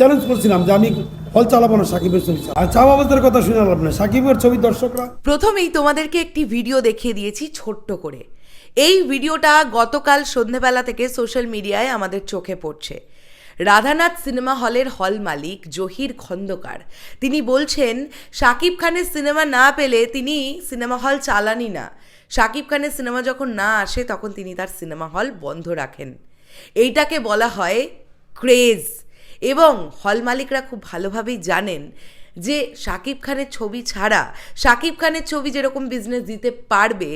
Challenge করছিলাম যে আমি হল চালাবো না সাকিবের ছবি আর চা বাবাদের কথা শুনে লাভ না সাকিবের ছবি দর্শকরা প্রথমেই তোমাদেরকে একটি ভিডিও দেখিয়ে দিয়েছি ছোট্ট করে। এই ভিডিওটা গতকাল সন্ধেবেলা থেকে সোশ্যাল মিডিয়ায় আমাদের চোখে পড়ছে। রাধানাথ সিনেমা হলের হল মালিক জহির খন্দকার। তিনি বলছেন শাকিব খানের সিনেমা না পেলে তিনি সিনেমা হল চালানি না। শাকিব খানের সিনেমা যখন না আসে, তখন তিনি তার সিনেমা হল বন্ধ রাখেন। এইটাকে বলা হয় ক্রেজ। এবং হল মালিকরা খুব ভালোভাবেই জানেন যে শাকিব খানের ছবি ছাড়া, শাকিব খানের ছবি যেরকম বিজনেস দিতে পারবে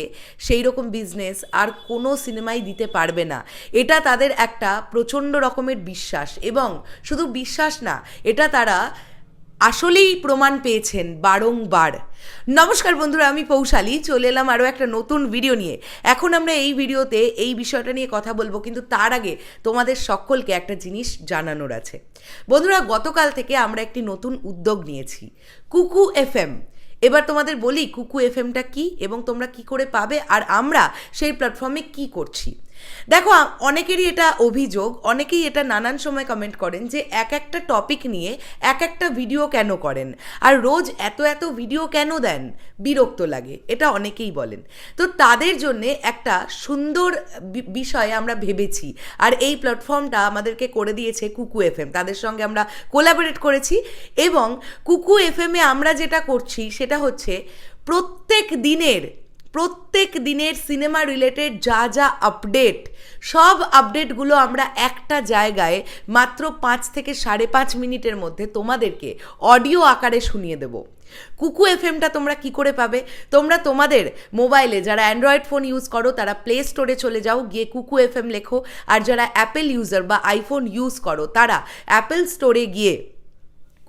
সেই রকম বিজনেস আর কোনো সিনেমাই দিতে পারবে না। এটা তাদের একটা প্রচণ্ড রকমের বিশ্বাস এবং শুধু বিশ্বাস না, এটা তারা আসলেই প্রমাণ পেয়েছেন বারংবার। নমস্কার বন্ধুরা, আমি পৌশালী। চলে এলাম আরও একটা নতুন ভিডিও নিয়ে। এখন আমরা এই ভিডিওতে এই বিষয়টা নিয়ে কথা বলব, কিন্তু তার আগে তোমাদের সকলকে একটা জিনিস জানানোর আছে। বন্ধুরা, গতকাল থেকে আমরা একটি নতুন উদ্যোগ নিয়েছি, কুকু এফএম। এবার তোমাদের বলি, কুকু এফএমটা কি এবং তোমরা কি করে পাবে, আর আমরা সেই প্ল্যাটফর্মে কি করছি? দেখো অনেকেরই এটা অভিযোগ, অনেকেই এটা নানান সময় কমেন্ট করেন যে এক একটা টপিক নিয়ে এক একটা ভিডিও কেন করেন? আর রোজ এত এত ভিডিও কেন দেন? বিরক্ত লাগে, এটা অনেকেই বলেন। তো তাদের জন্যে একটা সুন্দর বিষয় আমরা ভেবেছি। আর এই প্ল্যাটফর্মটা আমাদেরকে করে দিয়েছে কুকু এফএম তাদের সঙ্গে আমরা কোলাবোরেট করেছি এবং কুকু এফএমে আমরা যেটা করছি, সেটা হচ্ছে প্রত্যেক দিনের প্রত্যেক দিনের সিনেমা রিলেটেড যা যা আপডেট সব আপডেটগুলো আমরা একটা জায়গায় মাত্র পাঁচ থেকে সাড়ে পাঁচ মিনিটের মধ্যে তোমাদেরকে অডিও আকারে শুনিয়ে দেবো। কুকু এফএমটা তোমরা কি করে পাবে? তোমরা তোমাদের মোবাইলে যারা অ্যান্ড্রয়েড ফোন ইউজ করো, তারা প্লে স্টোরে চলে যাও, গিয়ে কুকু এফএম লেখো। আর যারা অ্যাপেল ইউজার বা আইফোন ইউজ করো, তারা অ্যাপেল স্টোরে গিয়ে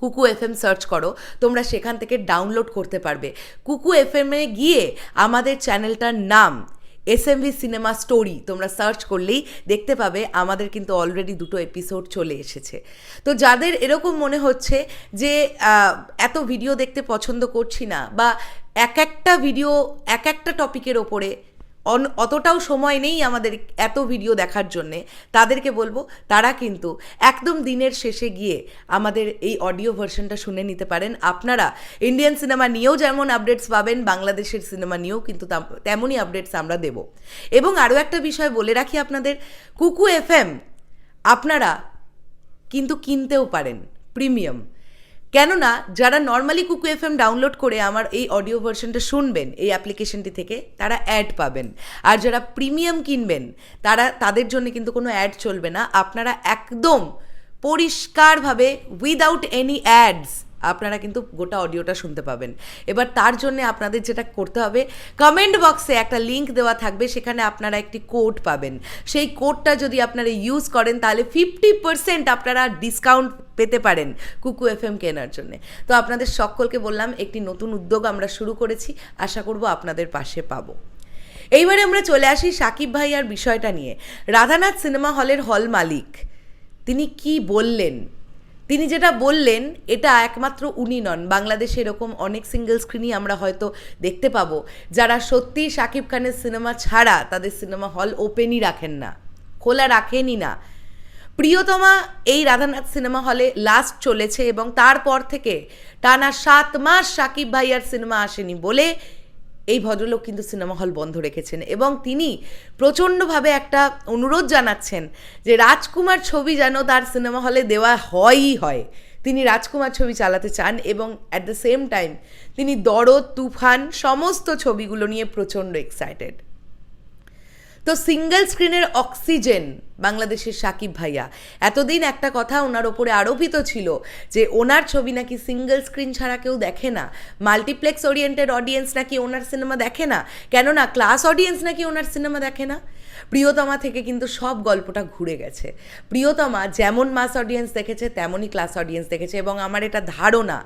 কুকু এফএম সার্চ করো, তোমরা সেখান থেকে ডাউনলোড করতে পারবে। কুকু এফএমে গিয়ে আমাদের চ্যানেলটার নাম এসএমভি সিনেমা স্টোরি, তোমরা সার্চ করলেই দেখতে পাবে আমাদের কিন্তু অলরেডি দুটো এপিসোড চলে এসেছে। তো যাদের এরকম মনে হচ্ছে যে এত ভিডিও দেখতে পছন্দ করছি না, বা এক একটা ভিডিও এক একটা টপিকের ওপরে অতটাও সময় নেই আমাদের এত ভিডিও দেখার জন্যে। তাদেরকে বলব, তারা কিন্তু একদম দিনের শেষে গিয়ে আমাদের এই অডিও ভার্সনটা শুনে নিতে পারেন। আপনারা ইন্ডিয়ান সিনেমা নিয়েও যেমন আপডেটস পাবেন, বাংলাদেশের সিনেমা নিয়েও কিন্তু তাম- তেমনই আপডেটস আমরা দেব। এবং আরও একটা বিষয় বলে রাখি আপনাদের, কুকু এফএম আপনারা কিন্তু কিনতেও পারেন প্রিমিয়াম কেননা যারা নর্মালি কুকু এফএম ডাউনলোড করে আমার এই অডিও ভার্সনটা শুনবেন, এই অ্যাপ্লিকেশনটি থেকে, তারা অ্যাড পাবেন। আর যারা প্রিমিয়াম কিনবেন, তারা, তাদের জন্য কিন্তু কোনো অ্যাড চলবে না। আপনারা একদম পরিষ্কারভাবে উইদাউট এনি অ্যাডস আপনারা কিন্তু গোটা অডিওটা শুনতে পাবেন। এবার তার জন্য আপনাদের যেটা করতে হবে কমেন্ট বক্সে একটা লিংক দেওয়া থাকবে, সেখানে আপনারা একটি কোড পাবেন। সেই কোডটা যদি আপনারা ইউজ করেন, তাহলে ফিফটি পার্সেন্ট আপনারা ডিসকাউন্ট পেতে পারেন কুকু এফ এম কেনার জন্য। তো আপনাদের সকলকে বললাম, একটি নতুন উদ্যোগ আমরা শুরু করেছি, আশা করব আপনাদের পাশে পাবো। এইবারে আমরা চলে আসি সাকিব ভাইয়ার বিষয়টা নিয়ে। রাধানাথ সিনেমা হলের হল মালিক, তিনি কি বললেন? তিনি যেটা বললেন, এটা একমাত্র উনি নন। বাংলাদেশে এরকম অনেক সিঙ্গেল স্ক্রিনই আমরা হয়তো দেখতে পাবো। যারা সত্যি শাকিব খানের সিনেমা ছাড়া তাদের সিনেমা হল ওপেনই রাখেন না, খোলা রাখেনই না। প্রিয়তমা এই রাধানাথ সিনেমা হলে লাস্ট চলেছে এবং তারপর থেকে টানা সাত মাস সাকিব ভাইয়ার সিনেমা আসেনি বলে এই ভদ্রলোক কিন্তু সিনেমা হল বন্ধ রেখেছেন এবং তিনি প্রচণ্ডভাবে একটা অনুরোধ জানাচ্ছেন যে রাজকুমার ছবি যেন তার সিনেমা হলে দেওয়া হয়ই হয়। তিনি রাজকুমার ছবি চালাতে চান এবং অ্যাট দ্য সেম টাইম তিনি দরদ, তুফান সমস্ত ছবিগুলো নিয়ে প্রচণ্ড এক্সাইটেড তো সিঙ্গেল স্ক্রিনের অক্সিজেন বাংলাদেশের সাকিব ভাইয়া। এতদিন একটা কথা ওনার ওপরে আরোপিত ছিল যে ওনার ছবি নাকি সিঙ্গেল স্ক্রিন ছাড়া কেউ দেখে না। মাল্টিপ্লেক্স ওরিয়েন্টেড অডিয়েন্স নাকি ওনার সিনেমা দেখে না? কেননা ক্লাস অডিয়েন্স নাকি ওনার সিনেমা দেখে না? প্রিয়তমা থেকে কিন্তু সব গল্পটা ঘুরে গেছে। প্রিয়তমা যেমন মাস অডিয়েন্স দেখেছে, তেমনই ক্লাস অডিয়েন্স দেখেছে এবং আমার এটা ধারণা।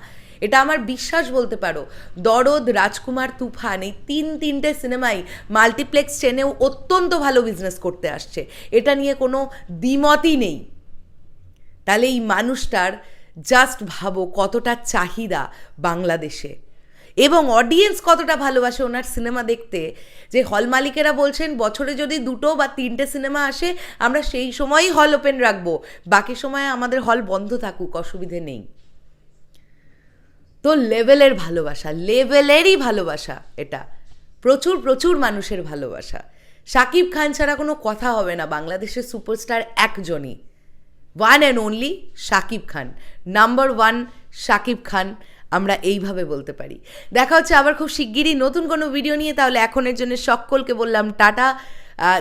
এটা আমার বিশ্বাস বলতে পারো। দরদ, রাজকুমার, তুফান এই তিন তিনটে সিনেমাই মাল্টিপ্লেক্স চেনেও অত্যন্ত ভালো বিজনেস করতে আসছে। এটা নিয়ে কোনো দ্বিমতই নেই। তাহলে এই মানুষটার জাস্ট ভাবো কতটা চাহিদা বাংলাদেশে। এবং অডিয়েন্স কতটা ভালোবাসে ওনার সিনেমা দেখতে। যে হল মালিকেরা বলছেন, বছরে যদি দুটো বা তিনটে সিনেমা আসে, আমরা সেই সময়ই হল ওপেন রাখব। বাকি সময় আমাদের হল বন্ধ থাকুক, অসুবিধে নেই। তো লেভেলের ভালোবাসা লেভেলেরই ভালোবাসা এটা। প্রচুর প্রচুর মানুষের ভালোবাসা। শাকিব খান ছাড়া কোনো কথা হবে না, বাংলাদেশের সুপারস্টার একজনই। One and only Shakib Khan. Number one Shakib Khan, আমরা এইভাবে বলতে পারি। দেখা হচ্ছে আবার খুব শিগগিরই নতুন কোনো ভিডিও নিয়ে, তাহলে এখনের জন্য সকলকে বললাম টাটা।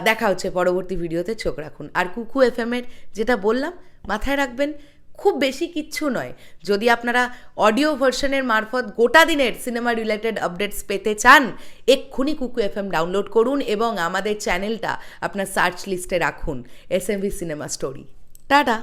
দেখা হচ্ছে পরবর্তী ভিডিওতে চোখ রাখুন। আর কুকু এফ এর যেটা বললাম, মাথায় রাখবেন খুব বেশি কিচ্ছু নয়। যদি আপনারা অডিও ভার্সনের মারফত গোটা দিনের সিনেমা রিলেটেড আপডেটস পেতে চান, এক্ষুনি কুকু এফ ডাউনলোড করুন এবং আমাদের চ্যানেলটা আপনার সার্চ লিস্টে রাখুন। S M V cinema story. Tata!